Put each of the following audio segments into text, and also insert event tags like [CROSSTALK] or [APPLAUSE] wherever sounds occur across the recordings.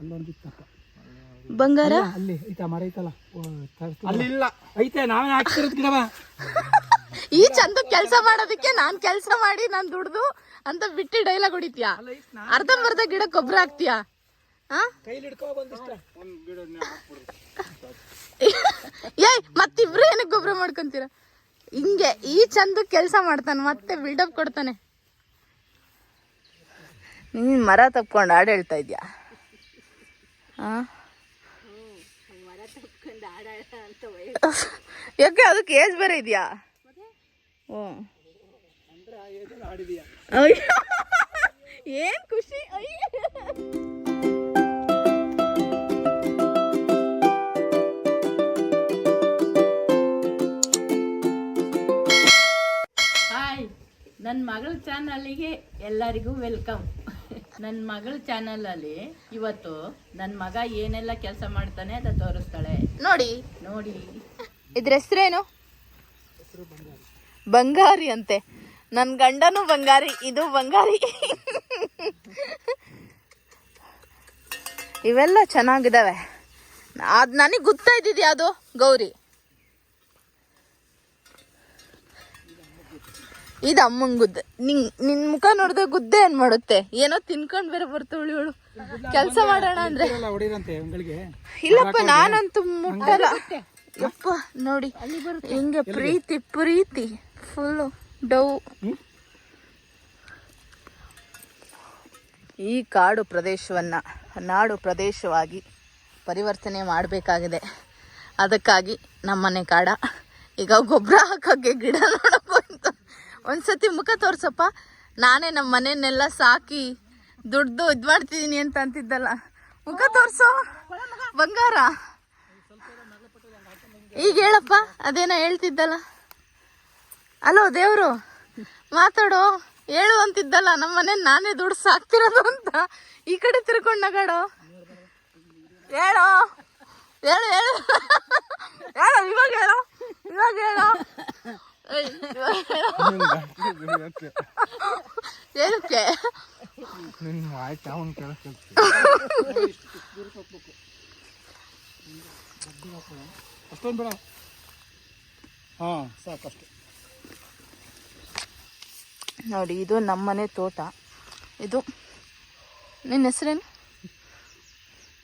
ಅಲ್ಲೊಂದು ಇತ್ತಪ್ಪ ಬಂಗಾರ? ಅಲ್ಲಿ ಐತ ಮರ ಐತಲ್ಲ? ಅಲ್ಲಿ ಇಲ್ಲ ಐತೆ ನಾವೇ ಹಾಕ್ತಿರೋದ್ ಗಿಡವ ಈ ಚಂದ ಕೆಲಸ ಮಾಡೋದಕ್ಕೆ ನಾನ್ ಕೆಲಸ ಮಾಡಿ ನಾನ್ ದುಡ್ದು ಅಂತ ಬಿಟ್ಟು ಡೈಲಾಗ್ ಹೊಡಿತೀಯಾ? ಅರ್ಧಂಬರ್ಧ ಗಿಡ ಗೊಬ್ಬರ ಹಾಕ್ತೀಯಾ? ಆ? ಕೈಲಿ ಹಿಡ್ಕೊ ಬಂದಿಷ್ಟ ಒಂದ್ ಗಿಡ ಹಾಕ್ಬಿಡ್ರಿ ಏಯ್ ಮತ್ತಿಬ್ರು ಏನಕ್ಕೆ ಗೊಬ್ಬರ ಮಾಡ್ಕೊಂತೀರ? ಹಿಂಗೆ ಈ ಚಂದ ಕೆಲಸ ಮಾಡ್ತಾನೆ ಮತ್ತೆ ಬಿಲ್ಡಪ್ ಕೊಡ್ತಾನೆ. ನೀನ್ ಮರ ತಪ್ಕೊಂಡು ಹಾಡು ಹೇಳ್ತಾ ಇದ್ಯಾ? [LAUGHS] ಯಾಕೆ ಅದಕ್ಕೆ ಏಜ್ ಬೇರೆ ಇದೆಯಾ? ಓ. ಏನ್ ಖುಷಿ ಅಯ್ಯೋ. ಹಾಯ್ ನನ್ನ ಮಗಳ ಚಾನಲ್ಲಿಗೆ ಎಲ್ಲರಿಗೂ ವೆಲ್ಕಮ್ ನನ್ನ ಮಗಳ ಚಾನಲಲ್ಲಿ ಇವತ್ತು ನನ್ನ ಮಗ ಏನೆಲ್ಲ ಕೆಲಸ ಮಾಡ್ತಾನೆ ಅದ ತೋರಿಸ್ತಾಳೆ. ನೋಡಿ. ನೋಡಿ. ಇದ್ರ ಹೆಸರೇನು? ಬಂಗಾರಿ ಅಂತೆ. ನನ್ನ ಗಂಡನು ಬಂಗಾರಿ ಇದು ಬಂಗಾರಿ. ಇವೆಲ್ಲ ಚೆನ್ನಾಗಿದ್ದಾವೆ ಅದು ನನಗೆ ಗೊತ್ತಾಯ್ತಿದ್ಯಾ ಅದು ಗೌರಿ. ಇದು ಅಮ್ಮನ್ ಗುದ್ದೆ. ನಿಂಗ್, ನಿನ್ ಮುಖ ನೋಡಿದ್ರೆ ಗುದ್ದೆ ಏನ್ ಮಾಡುತ್ತೆ? ಏನೋ ತಿನ್ಕೊಂಡ್ ಬೇರೆ ಬರ್ತವಳು ಇವಳು. ಕೆಲಸ ಮಾಡೋಣ ಅಂದ್ರೆ. ಇಲ್ಲಪ್ಪ, ನಾನಂತೂ ಮುಟ್ಟಲ್ಲ. ಯಪ್ಪ, ನೋಡಿ. ಹಿಂಗೆ ಪ್ರೀತಿ ಪ್ರೀತಿ. ಫುಲ್ಲು ಡೌ. ಈ ಕಾಡು ಪ್ರದೇಶವನ್ನ, ನಾಡು ಪ್ರದೇಶವಾಗಿ ಪರಿವರ್ತನೆ ಮಾಡಬೇಕಾಗಿದೆ. ಅದಕ್ಕಾಗಿ ನಮ್ಮನೆ ಕಾಡ. ಈಗ ಗೊಬ್ಬರ ಹಾಕೋಕ್ಕೆ ಗಿಡ ಬಂತು ಒಂದ್ಸತಿ ಮುಖ ತೋರ್ಸಪ್ಪ. ನಾನೇ ನಮ್ಮ ಮನೆಯನ್ನೆಲ್ಲ ಸಾಕಿ ದುಡ್ದು ಇದು ಮಾಡ್ತಿದ್ದೀನಿ ಅಂತ ಅಂತಿದ್ದಲ್ಲ. ಮುಖ ತೋರ್ಸೋ. ಬಂಗಾರ. ಈಗ ಹೇಳಪ್ಪ, ಅದೇನೋ ಹೇಳ್ತಿದ್ದಲ್ಲ. ಅಲೋ, ದೇವ್ರು, ಮಾತಾಡೋ. ಹೇಳು ಅಂತಿದ್ದಲ್ಲ ನಮ್ಮ ಮನೆ ನಾನೇ ದುಡ್ಡು ಸಾಕ್ತಿರೋದು ಅಂತ. ಈ ಕಡೆ ತಿರ್ಕೊಂಡು ನಗಾಡು. ಹೇಳೋ. ಹೇಳು ಹೇಳು. ಹೇಳು, ಇವಾಗ ಹೇಳೋ. ಇವಾಗ ಹೇಳೋ. ಏನಕ್ಕೆ? ನಿನ್ ಆಯ್ತು ಅವನ್ ಕೆಲಸ ಅಷ್ಟೊಂದು ಬೇಡ ಹಾ ಸಾಕಷ್ಟು ನೋಡಿ ಇದು ನಮ್ಮನೆ ತೋಟ. ಇದು ನಿನ್ನ ಹೆಸರೇನು?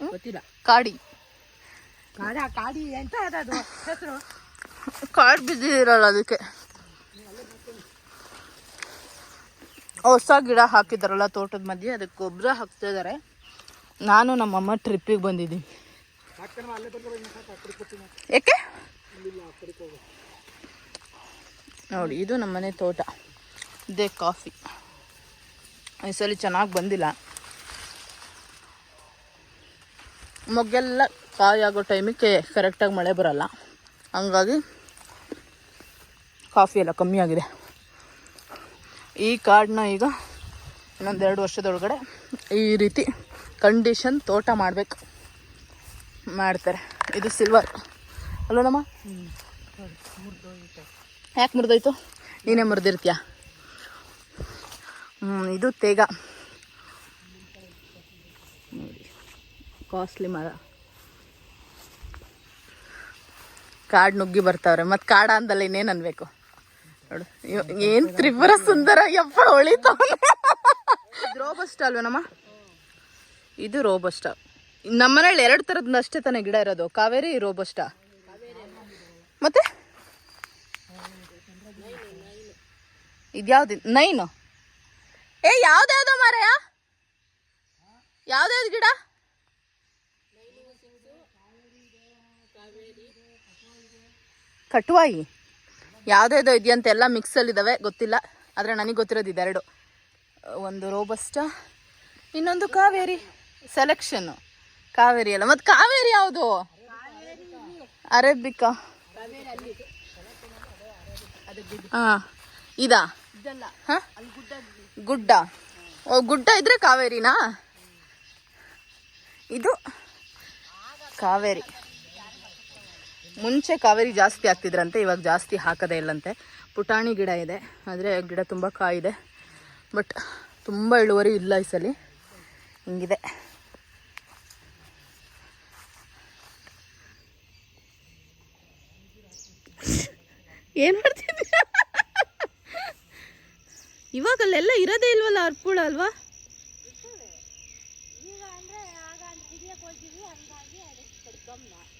ಗೊತ್ತಿಲ್ಲ. ಕಾಡಿ. ಕಾಡ ಕಾಡಿ ಎಂತ ಅದು? ಹೆಸರು? ಕಾಡು ಬಿದ್ದಿರಲ್ಲ ಅದಕ್ಕೆ. ಹೊಸ ಗಿಡ ಹಾಕಿದಾರಲ್ಲ ತೋಟದ ಮಧ್ಯೆ, ಅದಕ್ಕೆ ಗೊಬ್ಬರ ಹಾಕ್ತಾ ಇದಾರೆ. ನಾನು ನಮ್ಮಮ್ಮ ಟ್ರಿಪ್ಪಿಗೆ ಬಂದಿದ್ದೀನಿ. ಯಾಕೆ ನೋಡಿ, ಇದು ನಮ್ಮನೆ ತೋಟ. ಇದೇ ಕಾಫಿ ಈ ಸಲ ಚೆನ್ನಾಗಿ ಬಂದಿಲ್ಲ. ಮೊಗ್ಗೆಲ್ಲ ಕಾಯಿ ಆಗೋ ಟೈಮಿಗೆ ಕರೆಕ್ಟಾಗಿ ಮಳೆ ಬರಲ್ಲ. ಹಂಗಾಗಿ ಕಾಫಿ ಎಲ್ಲ ಕಮ್ಮಿ ಆಗಿದೆ. ಈ ಕಾಡನ್ನ ಈಗ ಇನ್ನೊಂದೆರಡು ವರ್ಷದೊಳಗಡೆ ಈ ರೀತಿ ಕಂಡೀಷನ್ ತೋಟ ಮಾಡಬೇಕು ಮಾಡ್ತಾರೆ. ಇದು ಸಿಲ್ವರ್ ಅಲ್ಲೋಣಮ್ಮ ಯಾಕೆ ಮುರಿದೋಯ್ತು? ನೀನೇ ಮುರಿದಿರ್ತೀಯ? ಇದು ತೇಗ. ಕಾಸ್ಟ್ಲಿ ಮರ. ಕಾಡು ನುಗ್ಗಿ ಬರ್ತಾವ್ರೆ. ಮತ್ತು ಕಾಡ ಅಂದಲ್ಲ ಇನ್ನೇನು ಅನ್ಬೇಕು? ಇವ್- ಏನ್ ತ್ರಿಪುರ ಸುಂದರ ಯಪ್ಪ ಹೊಳಿತಾವನೆ ಇದು ರೋಬಸ್ಟ್ ಅಲ್ವೇನಮ್ಮ ಇದು ರೋಬಸ್ಟ. ನಮ್ಮನೇಲಿ ಎರಡು ಥರದ್ದು ಅಷ್ಟೇ ತಾನೇ ಗಿಡ ಇರೋದು. ಕಾವೇರಿ ರೋಬಸ್ಟ? ಮತ್ತೆ? ಇದ್ಯಾವ್ದು ನೈನು? ಏ, ಯಾವ್ದ್ಯಾವ್ದ ಮಾರಾಯ? ಯಾವ್ದ್ಯಾವ್ದು ಗಿಡ? ಕಟುವಾಯಿ. ಯಾವುದೇದೋ ಇದೆಯಂತೆ ಎಲ್ಲ ಮಿಕ್ಸಲ್ಲಿದ್ದಾವೆ ಗೊತ್ತಿಲ್ಲ. ಆದರೆ ನನಗೆ ಗೊತ್ತಿರೋದು ಇದೆರಡು. ಒಂದು ರೋಬಸ್ಟ, ಇನ್ನೊಂದು ಕಾವೇರಿ. ಸೆಲೆಕ್ಷನ್ನು ಕಾವೇರಿ ಅಲ್ಲ ಮತ್ತು ಕಾವೇರಿ ಯಾವುದು? ಅರೇಬಿಕಾ. ಹಾಂ, ಇದಾ? ಹಾಂ? ಗುಡ್ಡ. ಓ, ಗುಡ್ಡ ಇದ್ರೆ ಕಾವೇರಿನಾ? ಇದು ಕಾವೇರಿ. ಮುಂಚೆ ಕಾವೇರಿ ಜಾಸ್ತಿ ಆಗ್ತಿದ್ರಂತೆ, ಇವಾಗ ಜಾಸ್ತಿ ಹಾಕದೇ ಇಲ್ಲಂತೆ. ಪುಟಾಣಿ ಗಿಡ ಇದೆ, ಆದರೆ ಗಿಡ ತುಂಬ ಕಾಯಿದೆ. ಬಟ್ ತುಂಬ ಇಳುವರಿ ಇಲ್ಲ ಈ ಸಲ. ಹಿಂಗಿದೆ. ಏನು ಮಾಡ್ತೀನಿ ಇವಾಗ ಅಲ್ಲೆಲ್ಲ ಇರೋದೇ ಇಲ್ವಲ್ಲ ಅರ್ಪುಳ ಅಲ್ವಾ?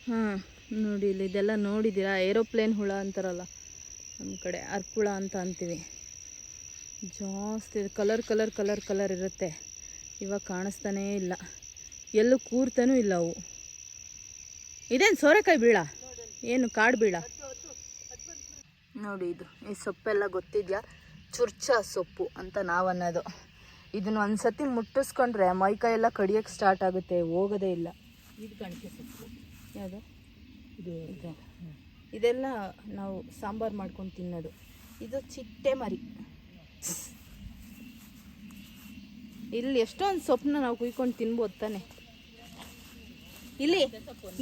ಹ್ಞೂ ನೋಡಿ ಇಲ್ಲಿ ಇದೆಲ್ಲ ನೋಡಿದ್ದೀರಾ? ಏರೋಪ್ಲೇನ್ ಹುಳ ಅಂತಾರಲ್ಲ ನಮ್ಮ ಕಡೆ ಅರ್ಪುಳ ಅಂತ ಅಂತೀವಿ. ಜಾಸ್ತಿ ಕಲರ್ ಕಲರ್ ಕಲರ್ ಕಲರ್ ಇರುತ್ತೆ. ಇವಾಗ ಕಾಣಿಸ್ತಾನೇ ಇಲ್ಲ. ಎಲ್ಲೂ ಕೂರ್ತಾನೂ ಇಲ್ಲ ಅವು. ಇದೇನು ಸೋರೆಕಾಯಿ ಬೀಳ? ಏನು ಕಾಡು ಬೀಳ? ನೋಡಿ ಇದು. ಈ ಸೊಪ್ಪೆಲ್ಲ ಗೊತ್ತಿದ್ಯಾ? ಚುರ್ಚ ಸೊಪ್ಪು ಅಂತ ನಾವು ಅನ್ನೋದು ಇದನ್ನ ಒಂದ್ಸತಿ ಮುಟ್ಟಿಸ್ಕೊಂಡ್ರೆ ಮೈಕೈ ಎಲ್ಲ ಕಡಿಯೋಕ್ಕೆ ಸ್ಟಾರ್ಟ್ ಆಗುತ್ತೆ. ಹೋಗೋದೇ ಇಲ್ಲ. ಇದು ಗಂಟೆ ಸೊಪ್ಪು. ಯಾವುದು? ಇದು ಇದು. ಇದೆಲ್ಲ ನಾವು ಸಾಂಬಾರು ಮಾಡ್ಕೊಂಡು ತಿನ್ನೋದು. ಇದು ಚಿಟ್ಟೆ ಮರಿ. ಇಲ್ಲಿ ಎಷ್ಟೊಂದು ಸೊಪ್ಪನ್ನ ನಾವು ಕುಯ್ಕೊಂಡು ತಿನ್ಬೋದು ತಾನೆ. ಇಲ್ಲಿ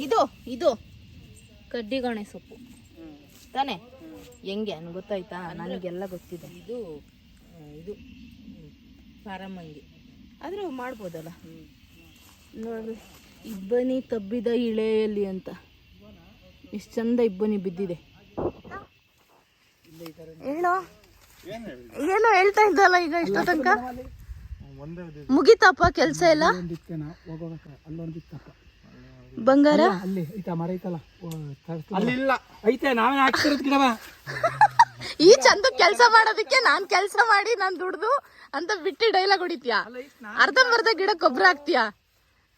ಇದು ಇದು. ಕಡ್ಡಿಗೊಣೆ ಸೊಪ್ಪು. ತಾನೆ? ಹೆಂಗೆ ಅನ್ ಗೊತ್ತಾಯ್ತಾ? ನನಗೆಲ್ಲ ಗೊತ್ತಿದೆ. ಇದು ಇದು ಪಾರಮ್ಮಂಗಿ ಆದರೂ ಮಾಡ್ಬೋದಲ್ಲ? ನೋಡಿ ಇಬ್ಬನಿ ತಬ್ಬಿದ ಇಳೆಯಲ್ಲಿ ಅಂತ. ಎಷ್ಟು ಚಂದ ಇಬ್ಬನಿ ಬಿದ್ದಿದೆ. ಹೇಳೋ. ಏನೋ ಹೇಳ್ತಾ ಇದ್ದಲ್ಲ ಈಗ ಇಷ್ಟ ತನಕ? ಮುಗಿತಪ್ಪ ಕೆಲಸ ಎಲ್ಲ? ಬಂಗಾರ? ಅಲ್ಲಿ ಐತ ಮರ ಐತಲ್ಲ. ಅಲ್ಲಿಲ್ಲ. ಐತೆ ನಾವೇ ಹಾಕ್ತಿರೋದು ಗಿಡವ ಈ ಚಂದ ಕೆಲಸ ಮಾಡೋದಕ್ಕೆ ನಾನ್ ಕೆಲಸ ಮಾಡಿ ನಾನ್ ದುಡ್ದು ಅಂತ ಬಿಟ್ಟು ಡೈಲಾಗ್ ಹೊಡಿತೀಯ? ಅರ್ಧಂಬರ್ಧ ಗಿಡ ಗೊಬ್ಬರ ಹಾಕ್ತೀಯಾ?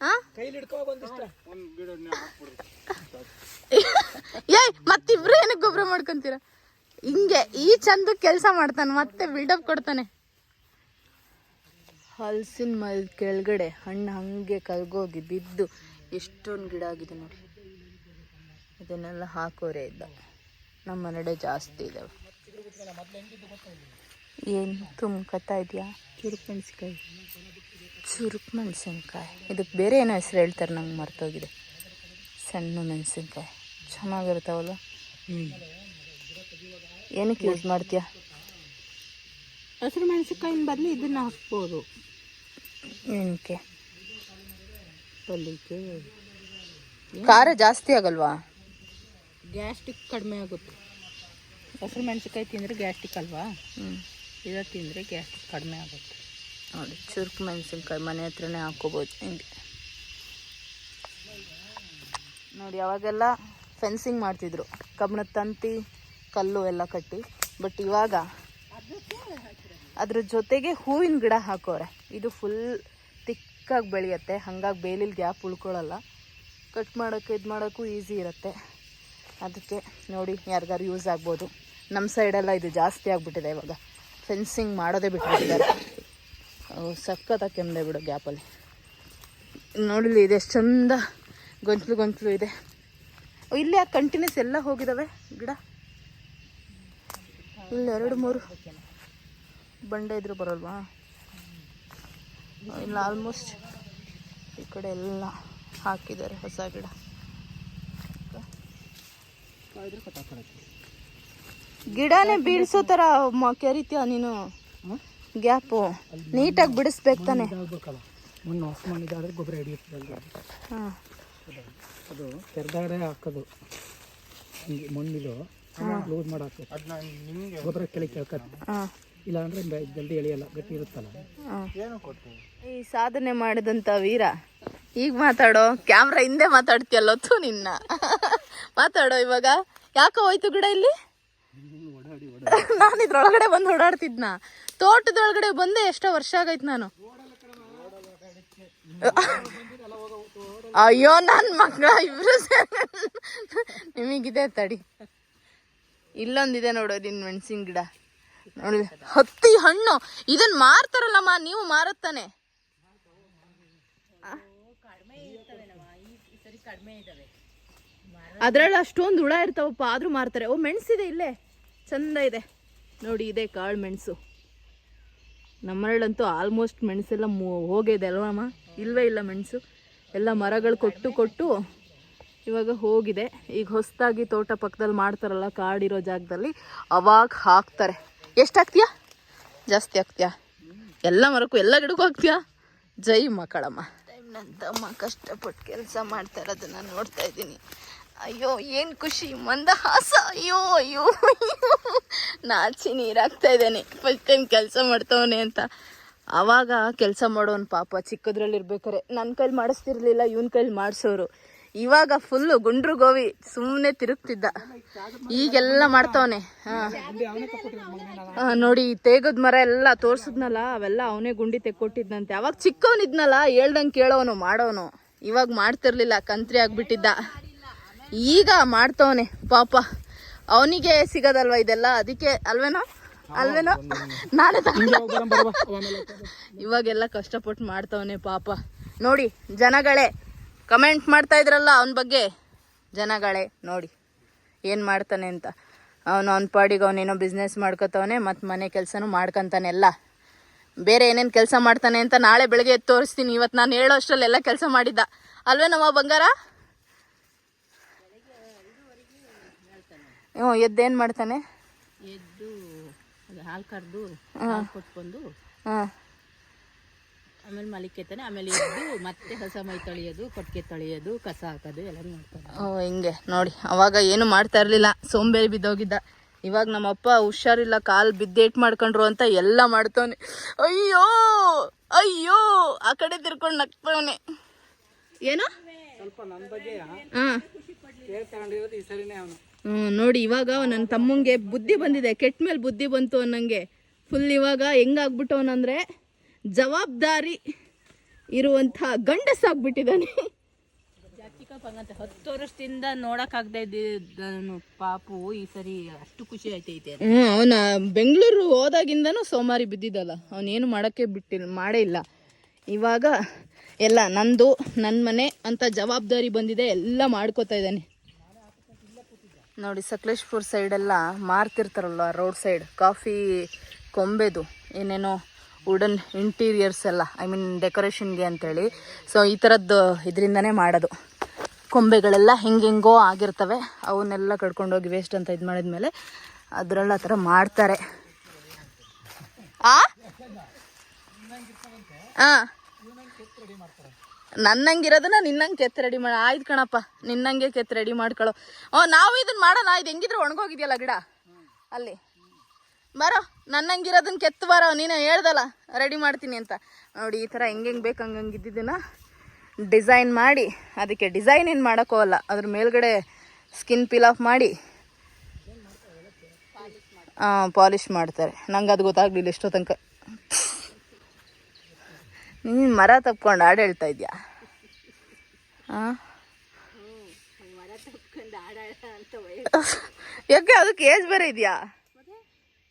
[LAUGHS] ಏಯ್ ಮತ್ತಿಬ್ರು ಏನಕ್ಕೆ ಗೊಬ್ಬರ ಮಾಡ್ಕೊಂತೀರ? ಹಿಂಗೆ ಈ ಚಂದ ಕೆಲಸ ಮಾಡ್ತಾನೆ ಮತ್ತೆ ಬಿಲ್ಡಪ್ ಕೊಡ್ತಾನೆ. ಹಲಸಿನ ಮಲ್ ಕೆಳಗಡೆ ಹಣ್ಣು ಹಂಗೆ ಕಲ್ಗೋಗಿ ಬಿದ್ದು ಎಷ್ಟೊಂದು ಗಿಡ ಆಗಿದೆ ನೋಡಿ. ಇದನ್ನೆಲ್ಲ ಹಾಕೋರೆ ಇದ್ದ. ನಮ್ಮ ನಡೆ ಜಾಸ್ತಿ ಇದಾವೆ. ಏನು ತುಂಬ್ಕತ್ತಾ ಇದೆಯಾ? ಕಿರುಪಣಿಸ್ಕೊಳ್ಳಿ ಚುರುಕು ಮೆಣಸಿನ್ಕಾಯಿ ಇದಕ್ಕೆ ಬೇರೆ ಏನೋ ಹೆಸರು ಹೇಳ್ತಾರೆ ನಂಗೆ ಮರ್ತೋಗಿದೆ. ಸಣ್ಣ ಮೆಣಸಿನ್ಕಾಯಿ. ಚೆನ್ನಾಗಿರ್ತಾವಲ್ಲ ಏನಕ್ಕೆ ಯೂಸ್ ಮಾಡ್ತೀಯ? ಹಸಿರು ಮೆಣಸಿನ್ಕಾಯಿನ ಬದಲು ಇದನ್ನ ಹಾಕ್ಬೋದು. ಏನಕ್ಕೆ? ಪಲ್ಯಕ್ಕೆ ಖಾರ ಜಾಸ್ತಿ ಆಗಲ್ವಾ? ಗ್ಯಾಸ್ಟಿಕ್ ಕಡಿಮೆ ಆಗುತ್ತೆ. ಹಸಿರು ಮೆಣಸಿನ್ಕಾಯಿ ತಿಂದರೆ ಗ್ಯಾಸ್ಟಿಕ್ ಅಲ್ವಾ? ಹ್ಞೂ ಇದು ತಿಂದರೆ ಗ್ಯಾಸ್ಟ್ರಿಕ್ ಕಡಿಮೆ ಆಗುತ್ತೆ. ನೋಡಿ, ಚುರುಕು ಮೆಣಸಿನ್ಕಾಯಿ ಮನೆ ಹತ್ರನೇ ಹಾಕೋಬೋದು ಹಿಂಗೆ. ನೋಡಿ, ಅವಾಗೆಲ್ಲ ಫೆನ್ಸಿಂಗ್ ಮಾಡ್ತಿದ್ರು. ಕಬ್ಬಣದ ತಂತಿ, ಕಲ್ಲು ಎಲ್ಲ ಕಟ್ಟಿ. ಬಟ್ ಇವಾಗ ಅದ್ರ ಜೊತೆಗೆ ಹೂವಿನ ಗಿಡ ಹಾಕೋರೆ. ಇದು ಫುಲ್ ತಿಕ್ಕಾಗಿ ಬೆಳೆಯುತ್ತೆ. ಹಾಗಾಗಿ ಬೇಲಿಲ್ ಗ್ಯಾಪ್ ಉಳ್ಕೊಳ್ಳಲ್ಲ. ಕಟ್ ಮಾಡೋಕ್ಕೆ, ಇದು ಮಾಡೋಕ್ಕೂ ಈಸಿ ಇರುತ್ತೆ. ಅದಕ್ಕೆ ನೋಡಿ, ಯಾರಿಗಾರು ಯೂಸ್ ಆಗ್ಬೋದು. ನಮ್ಮ ಸೈಡೆಲ್ಲ ಇದು ಜಾಸ್ತಿ ಆಗಿಬಿಟ್ಟಿದೆ ಇವಾಗ. ಫೆನ್ಸಿಂಗ್ ಮಾಡೋದೇ ಬಿಟ್ಬಿಟ್ಟಿದ್ದಾರೆ. ಸಖತ್ತಾಗಿ ಕೆಮ್ಮದೆ ಬಿಡು ಗ್ಯಾಪಲ್ಲಿ. ನೋಡಲಿ ಇದೆ, ಎಷ್ಟು ಚಂದ ಗೊಂಚಲು ಗೊಂಚಲು ಇದೆ. ಇಲ್ಲಿ ಕಂಟಿನ್ಯೂಸ್ ಎಲ್ಲ ಹೋಗಿದ್ದಾವೆ ಗಿಡ. ಇಲ್ಲಿ ಎರಡು, ಮೂರು. ಬಂಡೆ ಇದ್ರು ಬರೋಲ್ವಾ? ಇಲ್ಲ ಆಲ್ಮೋಸ್ಟ್ ಈ ಕಡೆ ಎಲ್ಲ ಹಾಕಿದ್ದಾರೆ ಹೊಸ ಗಿಡ. ಗಿಡನೇ ಬೀಳ್ಸೋ ಥರ ಕೆರಿತೀಯ ನೀನು? ಗ್ಯಾಪು. ನೀಟಾಗಿ ಬಿಡಿಸ್ಬೇಕು ತಾನೆ. ಮಣ್ಣು ಹೊಸ ಮಾಡಿದಾದ್ರೆ ಗೊಬ್ಬರ ಹಿಡಿಯುತ್ತೆ ಹಾಂ. ಅದು ತೆರೆದಾಡೆ ಹಾಕೋದು. ಹಿಂಗೆ ಮಣ್ಣಿದು. ಲೂಸ್ ಮಾಡಿ ಹಾಕೋದು ಅದನ್ನ ನಿಮ್ಗೆ ಗೊಬ್ಬರ ಕೆಳಗೆ ಕೇಳ್ಕತ್ತೆ ಹಾಂ. ಇಲ್ಲ ಅಂದ್ರೆ ಜಲ್ದಿ ಎಳೆಯಲ್ಲ. ಗಟ್ಟಿ ಇರುತ್ತಲ್ಲ. ಹಾಂ. ಏನು ಕೊಟ್ಟು ಈ ಸಾಧನೆ ಮಾಡಿದಂಥ ವೀರ. ಈಗ ಮಾತಾಡೋ ಕ್ಯಾಮ್ರಾ ಹಿಂದೆ ಮಾತಾಡ್ತೀಯಲ್ಲೊತ್ತು ನಿನ್ನ. ಮಾತಾಡೋ ಇವಾಗ. ಯಾಕೋ ಹೋಯ್ತು ಗಿಡ ಇಲ್ಲಿ? [LAUGHS] ನಾನು ಇದ್ರೊಳಗಡೆ ಬಂದು ಓಡಾಡ್ತಿದ್ನ. ತೋಟದೊಳಗಡೆ ಬಂದೆ, ಎಷ್ಟೋ ವರ್ಷ ಆಗೈತೆ ನಾನು. ಅಯ್ಯೋ ನನ್ನ ಮಕ್ಕಳ ಇಬ್ರು ನಿಮಗಿದೆ ತಡಿ. ಇಲ್ಲೊಂದಿದೆ ನೋಡು ನಿನ್ನ ಮೆಣಸಿನ ಗಿಡ. ನೋಡಿ, ಹತ್ತಿ ಹಣ್ಣು. ಇದನ್ನ ಮಾರ್ತಾರಲ್ಲಮ್ಮ, ನೀವು ಮಾರುತ್ತಾನೆ. ಅದ್ರಲ್ಲಿ ಅಷ್ಟೊಂದು ಹುಳ ಇರ್ತಾವಪ್ಪ, ಆದ್ರೂ ಮಾರ್ತಾರೆ. ಓ, ಮೆಣಸಿದೆ ಇಲ್ಲೇ. ಚಂದ ಇದೆ. ನೋಡಿ, ಇದೆ ಕಾಳು ಮೆಣಸು. ನಮ್ಮಲ್ಲಂತೂ ಆಲ್ಮೋಸ್ಟ್ ಮೆಣಸೆಲ್ಲ ಹೋಗಿದೆ ಅಲ್ವಮ್ಮ ಇಲ್ವೇ ಇಲ್ಲ ಮೆಣಸು. ಎಲ್ಲ ಮರಗಳು ಕೊಟ್ಟು ಕೊಟ್ಟು ಇವಾಗ ಹೋಗಿದೆ. ಈಗ ಹೊಸದಾಗಿ ತೋಟ ಪಕ್ಕದಲ್ಲಿ ಮಾಡ್ತಾರಲ್ಲ, ಕಾಡಿರೋ ಜಾಗದಲ್ಲಿ. ಅವಾಗ ಹಾಕ್ತಾರೆ. ಎಷ್ಟು ಹಾಕ್ತೀಯಾ ಜಾಸ್ತಿ ಹಾಕ್ತೀಯಾ ಎಲ್ಲ ಮರಕ್ಕೂ, ಎಲ್ಲ ಗಿಡಕ್ಕೂ ಹಾಕ್ತೀಯಾ ಜೈ ಮಕ್ಕಳಮ್ಮ. ನನ್ನ ತಮ್ಮ ಕಷ್ಟಪಟ್ಟು ಕೆಲಸ ಮಾಡ್ತಾ ಇರೋದನ್ನ ನೋಡ್ತಾ ಇದ್ದೀನಿ. ಅಯ್ಯೋ, ಏನು ಖುಷಿ. ಮಂದಹಾಸ ಅಯ್ಯೋ ಅಯ್ಯೋ ಅಯ್ಯೋ. ನಾಚಿ ನೀರಾಗ್ತಾ ಇದ್ದಾನೆ. ಫಸ್ಟ್ ಟೈಮ್ ಕೆಲಸ ಮಾಡ್ತವನೆ ಅಂತ. ಅವಾಗ ಕೆಲಸ ಮಾಡೋನ್ ಪಾಪ ಚಿಕ್ಕದ್ರಲ್ಲಿ ಇರ್ಬೇಕಾರೆ ನನ್ನ ಕೈಲಿ ಮಾಡಿಸ್ತಿರ್ಲಿಲ್ಲ, ಇವನ್ ಕೈಲಿ ಮಾಡಿಸೋರು. ಇವಾಗ ಫುಲ್ಲು ಗುಂಡ್ರು ಗೋವಿ ಸುಮ್ಮನೆ ತಿರುಗ್ತಿದ್ದ. ಈಗೆಲ್ಲ ಮಾಡ್ತವನೆ. ಹಾಂ. ನೋಡಿ ತೇಗದ ಮರ ಎಲ್ಲ ತೋರ್ಸಿದ್ನಲ್ಲ, ಅವೆಲ್ಲ ಅವನೇ ಗುಂಡಿ ತೆಕ್ಕೊಟ್ಟಿದ್ನಂತೆ. ಅವಾಗ ಚಿಕ್ಕವನಿದ್ನಲ್ಲ, ಹೇಳ್ದಂಗೆ ಕೇಳೋನು, ಮಾಡೋನು. ಇವಾಗ ಮಾಡ್ತಿರ್ಲಿಲ್ಲ, ಕಂತ್ರಿ ಆಗ್ಬಿಟ್ಟಿದ್ದ. ಈಗ ಮಾಡ್ತವನೆ, ಪಾಪ. ಅವನಿಗೆ ಸಿಗೋದಲ್ವ ಇದೆಲ್ಲ? ಅದಕ್ಕೆ ಅಲ್ವೇನೋ? ಅಲ್ವೇನೋ? ನಾನೇ. ಇವಾಗೆಲ್ಲ ಕಷ್ಟಪಟ್ಟು ಮಾಡ್ತವನೆ, ಪಾಪ. ನೋಡಿ, ಜನಗಳೇ ಕಮೆಂಟ್ ಮಾಡ್ತಾ ಇದ್ರಲ್ಲ ಅವನ ಬಗ್ಗೆ? ಜನಗಳೇ, ನೋಡಿ. ಏನು ಮಾಡ್ತಾನೆ ಅಂತ? ಅವನು ಅವ್ನ ಪಾಡಿಗೆ ಅವನೇನೋ ಬಿಸ್ನೆಸ್ ಮಾಡ್ಕೊತವನೆ, ಮತ್ತು ಮನೆ ಕೆಲಸನೂ ಮಾಡ್ಕೊತಾನೆ ಎಲ್ಲ. ಬೇರೆ ಏನೇನು ಕೆಲಸ ಮಾಡ್ತಾನೆ ಅಂತ ನಾಳೆ ಬೆಳಗ್ಗೆ ತೋರಿಸ್ತೀನಿ. ಇವತ್ತು ನಾನು ಹೇಳೋ ಅಷ್ಟರಲ್ಲೆಲ್ಲ ಕೆಲಸ ಮಾಡಿದ್ದ. ಅಲ್ವೇ ಬಂಗಾರ? ಹ್ಞೂ ಎದ್ದೇನು ಮಾಡ್ತಾನೆ? ಎದ್ದು ಅದು ಹಾಲು ಕರೆದು ಹಾಲು ಕೊಟ್ಕೊಂಡು ಹಾಂ ಆಮೇಲೆ ಮಲಿಕೆತಾನೆ ಆಮೇಲೆ ಎದ್ದು ಮತ್ತೆ ಹೊಸ ಮೈ ತೊಳೆಯೋದು ಕೊಟ್ಟಿಗೆ ತೊಳೆಯೋದು ಕಸ ಹಾಕೋದು ಎಲ್ಲ ಮಾಡ್ತಾನೆ ಓ ಹಿಂಗೆ ನೋಡಿ ಅವಾಗ ಏನು ಮಾಡ್ತಾ ಇರಲಿಲ್ಲ. ಸೋಂಬೇರಿ ಬಿದ್ದೋಗಿದ್ದ. ಇವಾಗ ನಮ್ಮಪ್ಪ ಹುಷಾರಿಲ್ಲ ಕಾಲು ಬಿದ್ದೇಟ್ ಮಾಡ್ಕೊಂಡ್ರು ಅಂತ ಎಲ್ಲ ಮಾಡ್ತವನೆ. ಅಯ್ಯೋ ಅಯ್ಯೋ ಆ ಕಡೆ ತಿರ್ಕೊಂಡು ನಗ್ತವನೆ. ಏನು? ಸ್ವಲ್ಪ ನನ್ನ ಬಗ್ಗೆ ಹಾಂ ನೋಡಿ ಇವಾಗ ನನ್ನ ತಮ್ಮಂಗೆ ಬುದ್ಧಿ ಬಂದಿದೆ ಕೆಟ್ಟ ಮೇಲೆ ಬುದ್ಧಿ ಬಂತು ಅನ್ನಂಗೆ. ಫುಲ್ ಇವಾಗ ಹೆಂಗಾಗ್ಬಿಟ್ಟವನಂದ್ರೆ ಜವಾಬ್ದಾರಿ ಇರುವಂಥ ಗಂಡಸಾಗ್ಬಿಟ್ಟಿದ್ದಾನೆ. ಚಿಕ್ಕಪ್ಪಂಗಂತ ಹತ್ತು ವರ್ಷದಿಂದ ನೋಡಕ್ಕಾಗದೆ ಇದ್ದಿದ್ದನು ಪಾಪು ಈ ಸರಿ ಅಷ್ಟು ಖುಷಿ ಆಯ್ತೈತೆ ಹ್ಞೂ ಅವನ ಬೆಂಗಳೂರು ಹೋದಾಗಿಂದನೂ ಸೋಮಾರಿ ಬಿದ್ದಿದ್ದಲ್ಲ. ಅವನೇನು ಮಾಡೋಕ್ಕೆ ಬಿಟ್ಟಿಲ್ಲ ಮಾಡೇ ಇಲ್ಲ. ಇವಾಗ ಎಲ್ಲ ನಂದು ನನ್ನ ಮನೆ ಅಂತ ಜವಾಬ್ದಾರಿ ಬಂದಿದೆ ಎಲ್ಲ ಮಾಡ್ಕೋತಾ ಇದ್ದಾನೆ. ನೋಡಿ, ಸಕಲೇಶ್ಪುರ ಸೈಡೆಲ್ಲ ಮಾರ್ತಿರ್ತಾರಲ್ವ ರೋಡ್ ಸೈಡ್? ಕಾಫಿ ಕೊಂಬೆದು, ಏನೇನೋ ವುಡನ್ ಇಂಟೀರಿಯರ್ಸ್ ಎಲ್ಲ, ಐ ಮೀನ್ ಡೆಕೋರೇಷನ್ಗೆ ಅಂತೇಳಿ. ಸೊ, ಈ ಥರದ್ದು ಇದರಿಂದನೇ ಮಾಡೋದು. ಕೊಂಬೆಗಳೆಲ್ಲ ಹೆಂಗೆಂಗೋ ಆಗಿರ್ತವೆ, ಅವನ್ನೆಲ್ಲ ಕಡ್ಕೊಂಡೋಗಿ ವೇಸ್ಟ್ ಅಂತ ಇದು ಮಾಡಿದ್ಮೇಲೆ ಅದರಲ್ಲ ಆ ಥರ ಮಾಡ್ತಾರೆ. ಆ? ಹಾಂ ನನ್ನಂಗಿರೋದನ್ನ ನಿನ್ನಂಗೆ ಕೆತ್ತು ರೆಡಿ ಮಾಡ. ಆಯ್ತು ಕಣಪ್ಪ, ನಿನ್ನಂಗೆ ಕೆತ್ತು ರೆಡಿ ಮಾಡ್ಕೊಳ್ಳೋ ಓ, ನಾವು ಇದನ್ನ ಮಾಡೋಣ, ಇದು ಹೆಂಗಿದ್ರು ಒಣಗೋಗಿದೆಯಲ್ಲ ಗಿಡ? ಅಲ್ಲಿ. ಬರೋ ನನ್ನಂಗಿರೋದನ್ನ ಕೆತ್ತು ಬರೋ, ನೀನು ಹೇಳ್ದಲ್ಲ ರೆಡಿ ಮಾಡ್ತೀನಿ ಅಂತ. ನೋಡಿ, ಈ ಥರ ಹೆಂಗೆ ಹೆಂಗೆ ಬೇಕು ಹಂಗಂಗೆ ಇದ್ದಿದ್ದನ್ನು ಡಿಸೈನ್ ಮಾಡಿ, ಅದಕ್ಕೆ ಡಿಸೈನ್ ಏನು ಮಾಡೋಕ್ಕೋಗಲ್ಲ ಅದ್ರ ಮೇಲ್ಗಡೆ ಸ್ಕಿನ್ ಪೀಲ್ ಆಫ್ ಮಾಡಿ ಪಾಲಿಷ್ ಮಾಡ್ತಾರೆ. ನಂಗೆ ಅದು ಗೊತ್ತಾಗಲಿಲ್ಲ ಎಷ್ಟೋ ತನಕ. ನೀನು ಮರ ತಪ್ಕೊಂಡು ಹಾಡು ಹೇಳ್ತಾ ಇದೆಯಾ? ಹಾಂ ಯಾಕೆ ಅದಕ್ಕೆ ಏಜ್ ಬೇರೆ ಇದೆಯಾ?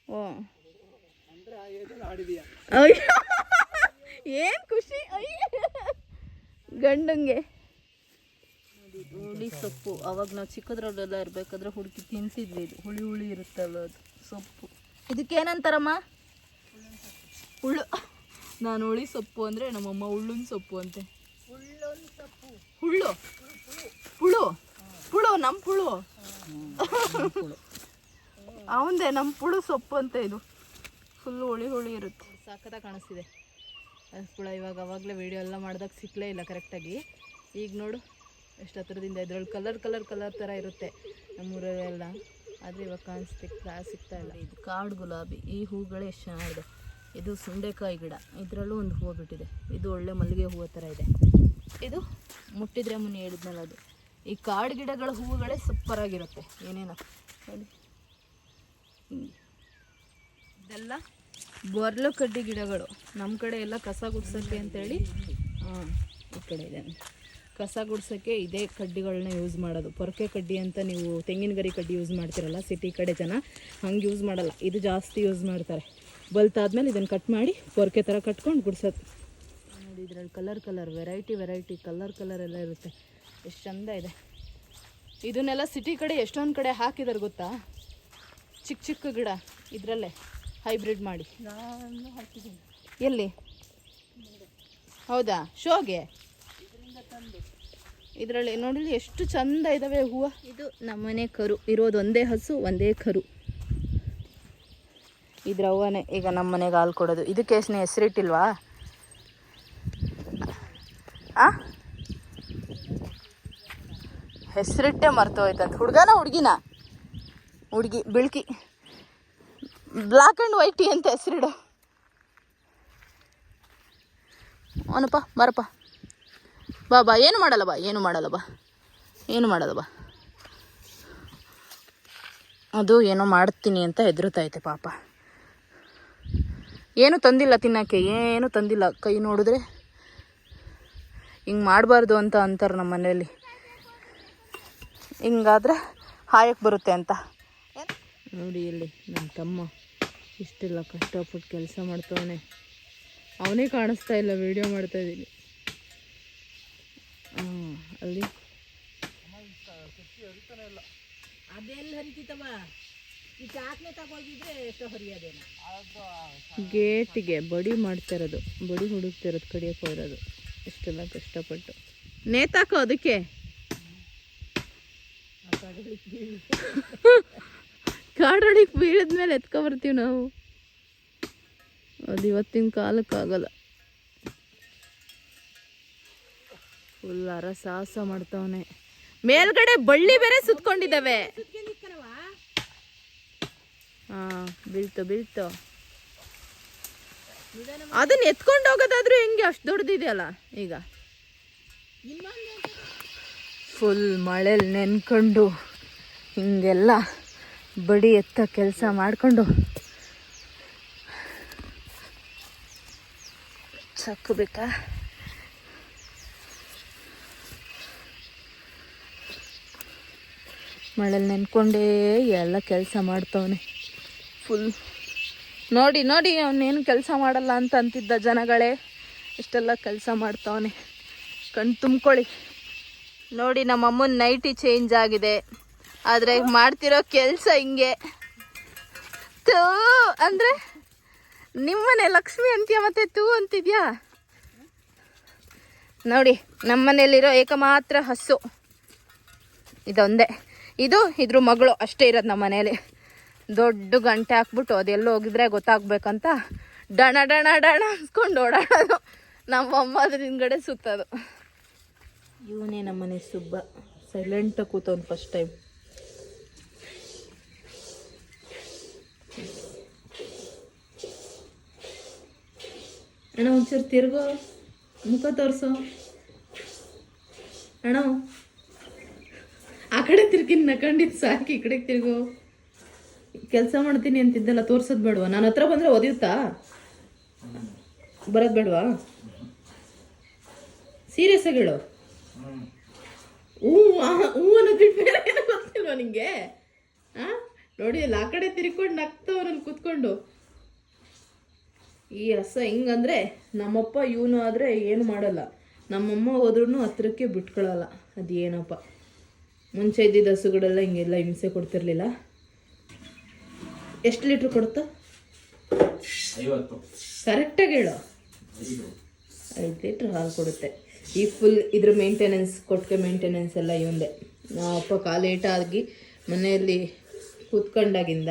ಓ. ಅಯ್ಯೋ ಏನು ಖುಷಿ ಅಯ್ಯ. ಗಂಡಂಗೆ. ಹುಳಿ ಸೊಪ್ಪು ಅವಾಗ ನಾವು ಚಿಕ್ಕದ್ರಲ್ಲೆಲ್ಲ ಇರ್ಬೇಕಾದ್ರೆ ಹುಡುಕಿ ತಿಂತಿದ್ವಿ ಇದು. ಹುಳಿ ಹುಳಿ ಇರುತ್ತಲ್ಲ ಅದು ಸೊಪ್ಪು. ಇದಕ್ಕೇನಂತಾರಮ್ಮ ಹುಳ್ಳು ನಾನು ಹುಳಿ ಸೊಪ್ಪು ಅಂದರೆ ನಮ್ಮಮ್ಮ ಹುಳ್ಳಿನ ಸೊಪ್ಪು ಅಂತೆ. ಹುಳ್ಳು? ಹುಳು? ಪುಳು ನಮ್ಮ ಪುಳು ಅವಂದೆ ನಮ್ಮ ಪುಳು ಸೊಪ್ಪು ಅಂತ ಇದು. ಫುಲ್ಲು ಹುಳಿ ಹುಳಿ ಇರುತ್ತೆ. ಸಾಕದ ಕಾಣಿಸ್ತಿದೆ. ಅದು ಪುಳ ಇವಾಗ ಅವಾಗಲೇ ವಿಡಿಯೋ ಎಲ್ಲ ಮಾಡಿದಾಗ ಸಿಕ್ಕಲೇ ಇಲ್ಲ ಕರೆಕ್ಟಾಗಿ ಈಗ ನೋಡು ಎಷ್ಟು ಹತ್ರದಿಂದ ಇದ್ರಲ್ಲಿ ಕಲರ್ ಕಲರ್ ಕಲರ್ ಥರ ಇರುತ್ತೆ ನಮ್ಮೂರಲ್ಲೆಲ್ಲ. ಆದರೆ ಇವಾಗ ಕಾಣಿಸ್ತಿ ಸಿಗ್ತಾ ಇಲ್ಲ. ಇದು ಕಾಡು ಗುಲಾಬಿ ಈ ಹೂಗಳೇ ಎಷ್ಟು ಚೆನ್ನಾಗಿದೆ. ಇದು ಸುಂಡೆಕಾಯಿ ಗಿಡ. ಇದರಲ್ಲೂ ಒಂದು ಹೂವು ಬಿಟ್ಟಿದೆ. ಇದು ಒಳ್ಳೆ ಮಲ್ಲಿಗೆ ಹೂವು ಥರ ಇದೆ. ಇದು ಮುಟ್ಟಿದ್ರೆ ಮುನ್ನೆ ಹೇಳಿದ್ನಲ್ಲ ಅದು. ಈ ಕಾಡು ಗಿಡಗಳ ಹೂವುಗಳೇ ಸೂಪರ್ ಆಗಿರುತ್ತೆ. ಏನೇನೋ. ನೋಡಿ. ಇದೆಲ್ಲ ಬೊರ್ಲ ಕಡ್ಡಿ ಗಿಡಗಳು. ನಮ್ಮ ಕಡೆ ಎಲ್ಲ ಕಸ ಗುಡ್ಸೋಕ್ಕೆ ಅಂತೇಳಿ ಹಾಂ ಈ ಕಡೆ ಇದೆ. ಕಸ ಗುಡ್ಸೋಕ್ಕೆ ಇದೇ ಕಡ್ಡಿಗಳನ್ನ ಯೂಸ್ ಮಾಡೋದು. ಪೊರಕೆ ಕಡ್ಡಿ ಅಂತ ನೀವು ತೆಂಗಿನ ಗರಿ ಕಡ್ಡಿ ಯೂಸ್ ಮಾಡ್ತಿರಲ್ಲ, ಸಿಟಿ ಕಡೆ ಜನ, ಹಂಗೆ ಯೂಸ್ ಮಾಡಲ್ಲ. ಇದು ಜಾಸ್ತಿ ಯೂಸ್ ಮಾಡ್ತಾರೆ. ಬಲ್ತಾದ್ಮೇಲೆ ಇದನ್ನು ಕಟ್ ಮಾಡಿ ಪೊರ್ಕೆ ಥರ ಕಟ್ಕೊಂಡು ಗುಡ್ಸೋದು. ನೋಡಿ ಇದರಲ್ಲಿ colour colour variety variety colour colour ಎಲ್ಲ ಇರುತ್ತೆ. ಎಷ್ಟು ಚಂದ ಇದೆ. ಇದನ್ನೆಲ್ಲ ಸಿಟಿ ಕಡೆ ಎಷ್ಟೊಂದು ಕಡೆ ಹಾಕಿದಾರೆ ಗೊತ್ತಾ? ಚಿಕ್ಕ ಚಿಕ್ಕ ಗಿಡ ಇದರಲ್ಲೇ ಹೈಬ್ರಿಡ್ ಮಾಡಿ. ಎಲ್ಲಿ? ಹೌದಾ? ಶೋಗೆ? ಇದರಲ್ಲಿ ನೋಡಿ ಎಷ್ಟು ಚಂದ ಇದಾವೆ ಹೂವು. ಇದು ನಮ್ಮನೆ ಕರು. ಇರೋದು ಒಂದೇ ಹಸು ಒಂದೇ ಕರು. ಇದ್ರ ಅವ್ವನೇ ಈಗ ನಮ್ಮ ಮನೆಗೆ ಹಾಲು ಕೊಡೋದು. ಇದಕ್ಕೆ ಎಷ್ಟನೇ ಹೆಸರಿಟ್ಟಿಲ್ವಾ ಆ? ಹೆಸರಿಟ್ಟೆ ಮರ್ತೋಯ್ತಂತ ಹುಡುಗನ, ಹುಡುಗಿನ? ಹುಡುಗಿ, ಬಿಳ್ಕಿ. ಬ್ಲ್ಯಾಕ್ ಆ್ಯಂಡ್ ವೈಟಿ ಅಂತ ಹೆಸರಿಡು ಅವನಪ್ಪ, ಬರಪ್ಪ. ಬಾ ಬಾ. ಏನು ಮಾಡಲ್ಲ, ಬಾ. ಏನು ಮಾಡಲ್ಲ, ಬಾ. ಏನು ಮಾಡಲ್ಲ, ಬಾ. ಅದು ಏನೋ ಮಾಡ್ತೀನಿ ಅಂತ ಹೆದರುತ್ತೈತೆ ಪಾಪ. ಏನು ತಂದಿಲ್ಲ ತಿನ್ನೋಕ್ಕೆ ಏನು ತಂದಿಲ್ಲ. ಕೈ ನೋಡಿದ್ರೆ ಹಿಂಗೆ ಮಾಡಬಾರ್ದು ಅಂತ ಅಂತಾರೆ ನಮ್ಮ ಮನೆಯಲ್ಲಿ. ಹಿಂಗಾದ್ರೆ ಹಾಯಕ್ಕೆ ಬರುತ್ತೆ ಅಂತ. ನೋಡಿ ಇಲ್ಲಿ ನಮ್ಮ ತಮ್ಮ ಇಷ್ಟೆಲ್ಲ ಕಷ್ಟಪಟ್ಟು ಕೆಲಸ ಮಾಡ್ತವನೆ. ಅವನೇ ಕಾಣಿಸ್ತಾ ಇಲ್ಲ ವಿಡಿಯೋ ಮಾಡ್ತಾ ಇದ್ದೀನಿ ಹಾಂ ಅಲ್ಲಿ. ಅದೆಲ್ಲ ಹರಿತಿತ್ತವ ಗೇಟಿಗೆ ಬಡಿ ಮಾಡ್ತಿರೋದು, ಬಡಿ ಹುಡುಕ್ತಿರೋದು, ಕಡಿಯಕ್ಕೆ ಹೋಗಿರೋದು. ಇಷ್ಟೆಲ್ಲ ಕಷ್ಟಪಟ್ಟು. ನೇತಾಕೋ ಅದಕ್ಕೆ. ಕಾಡೊಳಗೆ ಬೀಳದ್ಮೇಲೆ ಎತ್ಕೊ ಬರ್ತೀವಿ ನಾವು. ಅದು ಇವತ್ತಿನ ಕಾಲಕ್ಕಾಗಲ್ಲ. ಫುಲ್ ಅರ ಸಾಹಸ ಮಾಡ್ತಾವನೆ. ಮೇಲ್ಗಡೆ ಬಳ್ಳಿ ಬೇರೆ ಸುತ್ಕೊಂಡಿದ್ದಾವೆ. ಹಾ, ಬೀಳ್ತು ಬೀಳ್ತು. ಅದನ್ನ ಎತ್ಕೊಂಡು ಹೋಗೋದಾದ್ರೂ ಹೆಂಗೆ ಅಷ್ಟು ದೊಡ್ಡದಿದೆಯಲ್ಲ ಈಗ? ಫುಲ್ ಮಳೇಲಿ ನೆನ್ಕೊಂಡು ಹಿಂಗೆಲ್ಲ ಬಡಿ ಎತ್ತ ಕೆಲಸ ಮಾಡಿಕೊಂಡು ಸಾಕಬೇಕಾ ಮಳೆಲಿ ನೆನ್ಕೊಂಡೇ ಎಲ್ಲ ಕೆಲಸ ಮಾಡ್ತವನೆ. ಫುಲ್ ನೋಡಿ ನೋಡಿ ಅವನೇನು ಕೆಲಸ ಮಾಡಲ್ಲ ಅಂತ ಅಂತಿದ್ದ ಜನಗಳೇ. ಇಷ್ಟೆಲ್ಲ ಕೆಲಸ ಮಾಡ್ತಾವನೆ. ಕಣ್ ತುಂಬ್ಕೊಳ್ಳಿ. ನೋಡಿ, ನಮ್ಮ ಅಮ್ಮನ ನೈಟಿ ಚೇಂಜ್ ಆಗಿದೆ. ಆದರೆ ಮಾಡ್ತಿರೋ ಕೆಲಸ ಹಿಂಗೆ. ತೂ, ಅಂದರೆ ನಿಮ್ಮನೆ ಲಕ್ಷ್ಮಿ ಅಂತೀಯ ಮತ್ತೆ ತೂ ಅಂತಿದ್ಯಾ? ನೋಡಿ, ನಮ್ಮನೇಲಿರೋ ಏಕಮಾತ್ರ ಹಸು. ಇದೊಂದೇ. ಇದು ಇದ್ರ ಮಗಳು ಅಷ್ಟೇ ಇರೋದು ನಮ್ಮ ಮನೇಲಿ ದೊಡ್ಡ ಗಂಟೆ ಹಾಕ್ಬಿಟ್ಟು ಅದೆಲ್ಲ ಹೋಗಿದ್ರೆ ಗೊತ್ತಾಗ್ಬೇಕಂತ ಡಣ ಡಣ ಡಣ ಅನ್ಸ್ಕೊಂಡು ಓಡಾಡೋದು. ನಮ್ಮ ಅಮ್ಮ ಅದ್ರ ಹಿಂದ್ಗಡೆ ಸುತ್ತೋದು. ಇವನೇ ನಮ್ಮನೆ ಸುಬ್ಬ. ಸೈಲೆಂಟಾಗಿ ಕೂತವನು ಫಸ್ಟ್ ಟೈಮ್ ಅಣ್ಣ ಒಂಚೂರು ತಿರ್ಗೋ. ಮುಖ ತೋರಿಸೋ. ಅಣ್ಣ, ಆ ಕಡೆ ತಿರ್ಗಿನ ನಕಂಡಿದ್ದು ಸಾಕು, ಈ ಕಡೆಗೆ ತಿರ್ಗೋ. ಕೆಲಸ ಮಾಡ್ತೀನಿ ಅಂತಿದ್ದೆಲ್ಲ ತೋರ್ಸೋದು ಬೇಡವಾ? ನಾನು ಹತ್ರ ಬಂದರೆ ಒದಿಯುತ್ತಾ? ಬರೋದು ಬೇಡವಾ? ಸೀರಿಯಸ್ ಆಗಿ ಹೇಳು. ಆ, ಹ್ಞೂ ಅನ್ನೋದು ಬೇರೆ ನಿಂಗೆ? ಆ? ನೋಡಿ ಅಲ್ಲಿ ಆ ಕಡೆ ತಿರ್ಕೊಂಡು ನಗ್ತವ್ರಲ್ಲಿ ನಾನು ಕೂತ್ಕೊಂಡು. ಈ ಹಸ ಹಿಂಗಂದ್ರೆ ನಮ್ಮಪ್ಪ ಇವನು ಆದರೆ ಏನು ಮಾಡಲ್ಲ. ನಮ್ಮಮ್ಮ ಹೋದ್ರೂ ಹತ್ರಕ್ಕೆ ಬಿಟ್ಕೊಳ್ಳಲ್ಲ ಅದೇನಪ್ಪ? ಮುಂಚೆ ಇದ್ದಿದ್ದ ಹಸುಗಳೆಲ್ಲ ಹಿಂಗೆಲ್ಲ ಹಿಂಸೆ ಕೊಡ್ತಿರ್ಲಿಲ್ಲ. ಎಷ್ಟು ಲೀಟ್ರ್ ಕೊಡುತ್ತಾ? ಕರೆಕ್ಟಾಗಿ ಹೇಳು. ಐದು ಲೀಟ್ರ್ ಹಾಲು ಕೊಡುತ್ತೆ. ಈ ಫುಲ್ ಇದ್ರ ಮೇಂಟೆನೆನ್ಸ್ ಕೊಟ್ಟಿಗೆ ಮೇಂಟೆನೆನ್ಸ್ ಎಲ್ಲ ಇವಂದೆ. ನಾವು ಅಪ್ಪ ಕಾಲು ಲೇಟಾಗಿ ಮನೆಯಲ್ಲಿ ಕೂತ್ಕೊಂಡಾಗಿಂದ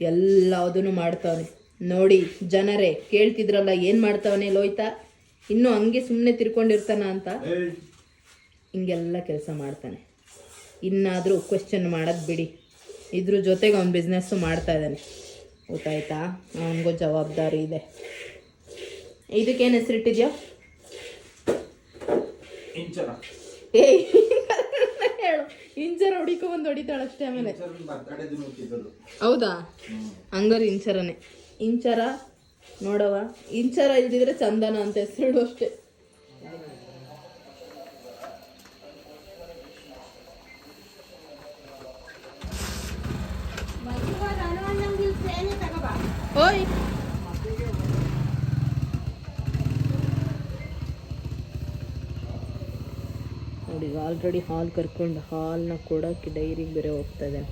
ಎಲ್ಲದನ್ನು ಮಾಡ್ತಾವನೆ. ನೋಡಿ ಜನರೇ ಕೇಳ್ತಿದ್ರಲ್ಲ ಏನು ಮಾಡ್ತಾವನೆ ಲೋಯ್ತಾ ಇನ್ನೂ ಹಂಗೆ ಸುಮ್ಮನೆ ತಿರ್ಕೊಂಡಿರ್ತಾನ ಅಂತ? ಹಿಂಗೆಲ್ಲ ಕೆಲಸ ಮಾಡ್ತಾನೆ. ಇನ್ನಾದರೂ ಕ್ವೆಶ್ಚನ್ ಮಾಡೋದು ಬಿಡಿ. ಇದ್ರ ಜೊತೆಗೆ ಅವ್ನು ಬಿಸ್ನೆಸ್ಸು ಮಾಡ್ತಾ ಇದ್ದಾನೆ. ಗೊತ್ತಾಯ್ತಾ ಅವನಿಗೂ ಜವಾಬ್ದಾರಿ ಇದೆ. ಇದಕ್ಕೇನು ಹೆಸರಿಟ್ಟಿದ್ಯಾ? ಏಯ್ ಹೇಳು. ಇಂಚರ ಹೊಡಿಕೊಂಬಂದು ಹೊಡಿತಾಳಷ್ಟೇ ಆಮೇಲೆ ಅಷ್ಟೇ ಆಮೇಲೆ. ಹೌದಾ? ಹಂಗಾರೆ ಇಂಚರನೇ. ಇಂಚರ ನೋಡವ ಇಂಚರ ಇಲ್ದಿದ್ರೆ ಚಂದನ ಅಂತ ಹೆಸರು ಅಷ್ಟೇ. ಓಯ್ ನೋಡಿ ಆಲ್ರೆಡಿ ಹಾಲು ಕರ್ಕೊಂಡು ಹಾಲನ್ನ ಕೊಡೋಕ್ಕೆ ಡೈರಿಗೆ ಬೇರೆ ಹೋಗ್ತಾ ಇದೆ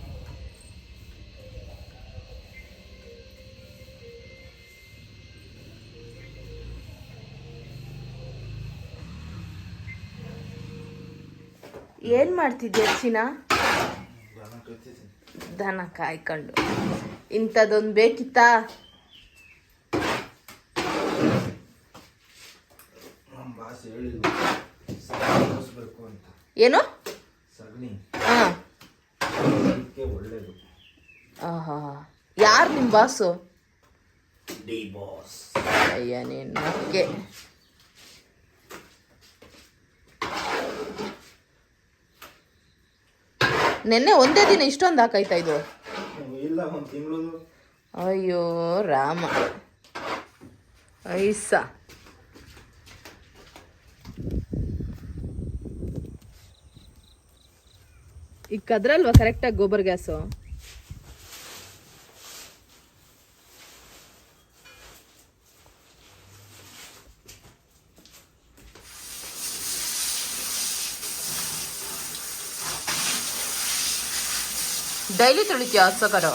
ಏನು ಮಾಡ್ತಿದ್ದೆ ಚಿನ್ನ ದನ ಕಾಯ್ಕೊಂಡು ಇಂಥದ್ದೊಂದು ಬೇಕಿತ್ತಾ? ಏನು? ಯಾರು ನಿಮ್ಮ ಬಾಸು ಅಯ್ಯ ನಿನ್ನೆ ಒಂದೇ ದಿನ ಇಷ್ಟೊಂದು ಹಾಕೈತಾ ಇದು? ಇಲ್ಲ ಒಂದು ತಿಂಗಳು ಅಯ್ಯೋ ರಾಮ. ಐಸ. ಈಗ ಕದ್ರಲ್ವಾ ಕರೆಕ್ಟಾಗಿ ಗೋಬರ್ ಗ್ಯಾಸು? ಡೈಲಿ ತೊಳಿತೀಯ ಹಸಕರು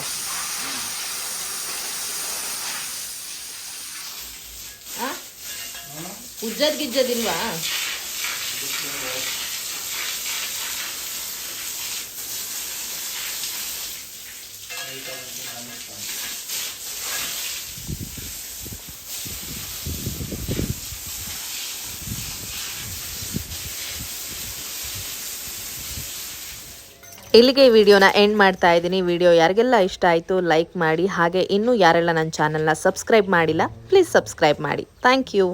ಉಜ್ಜದ್ ಗಿಜ್ಜದಿಲ್ವಾ ಇಲ್ಲಿಗೆ ಈ ವಿಡಿಯೋನ ಎಂಡ್ ಮಾಡ್ತಾ ಇದ್ದೀನಿ. ವಿಡಿಯೋ ಯಾರಿಗೆಲ್ಲ ಇಷ್ಟ ಆಯಿತು ಲೈಕ್ ಮಾಡಿ. ಹಾಗೆ ಇನ್ನೂ ಯಾರೆಲ್ಲ ನನ್ನ ಚಾನಲ್ನ ಸಬ್ಸ್ಕ್ರೈಬ್ ಮಾಡಿಲ್ಲ ಪ್ಲೀಸ್ ಸಬ್ಸ್ಕ್ರೈಬ್ ಮಾಡಿ. Thank you